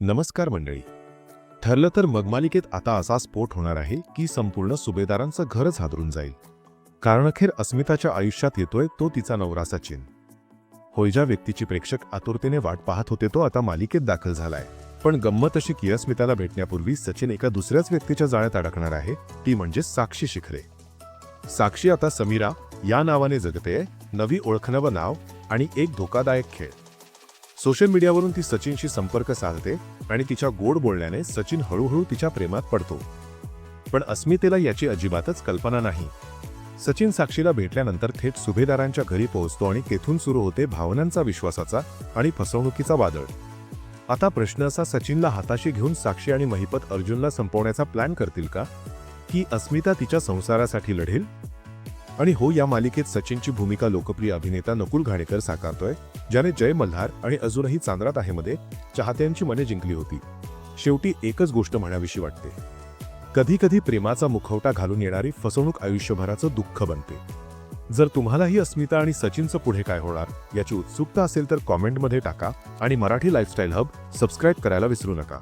नमस्कार मंडळी. ठरलं तर मगमालिकेत आता असा स्फोट होणार आहे की संपूर्ण सुभेदारांचं घरच हादरून जाईल. कारण अखेर अस्मिताच्या आयुष्यात येतोय तो तिचा नवरा सचिन होय ज्या व्यक्तीची प्रेक्षक आतुरतेने वाट पाहत होते तो आता मालिकेत दाखल झालाय. पण गंमत अशी की अस्मिताला भेटण्यापूर्वी सचिन एका दुसऱ्याच व्यक्तीच्या जाळ्यात अडकणार आहे ती म्हणजे साक्षी शिखरे. साक्षी आता समीरा या नावाने जगते नवी ओळखणवं नाव आणि एक धोकादायक खेळ. सोशल मीडियावरून ती सचिनशी संपर्क साधते आणि तिच्या गोड बोलण्याने सचिन हळूहळू तिच्या प्रेमात पडतो. पण अस्मितेला याची अजिबातच कल्पना नाही. सचिन साक्षीला भेटल्यानंतर थेट सुभेदारांच्या घरी पोहोचतो आणि तेथून सुरू होते भावनांचा विश्वासाचा आणि फसवणुकीचा वादळ. आता प्रश्न असा सचिनला हाताशी घेऊन साक्षी आणि महिपत अर्जुनला संपवण्याचा प्लॅन करतील का? की अस्मिता तिच्या संसारासाठी लढेल? आणि हो या मालिकेत सचिनची भूमिका लोकप्रिय अभिनेता नकुल घाणेकर साकारतोय ज्याने जय मल्हार आणि अजूनही चांद्रात आहे मध्ये चाहत्यांची मने जिंकली होती. शेवटी एकच गोष्ट म्हणावीशी वाटते. कधी कधी प्रेमाचा मुखवटा घालून येणारी फसवणूक आयुष्यभराचं दुःख बनते. जर तुम्हालाही अस्मिता आणि सचिनचं पुढे काय होणार याची उत्सुकता असेल तर कॉमेंटमध्ये टाका आणि मराठी लाईफस्टाईल हब सबस्क्राईब करायला विसरू नका.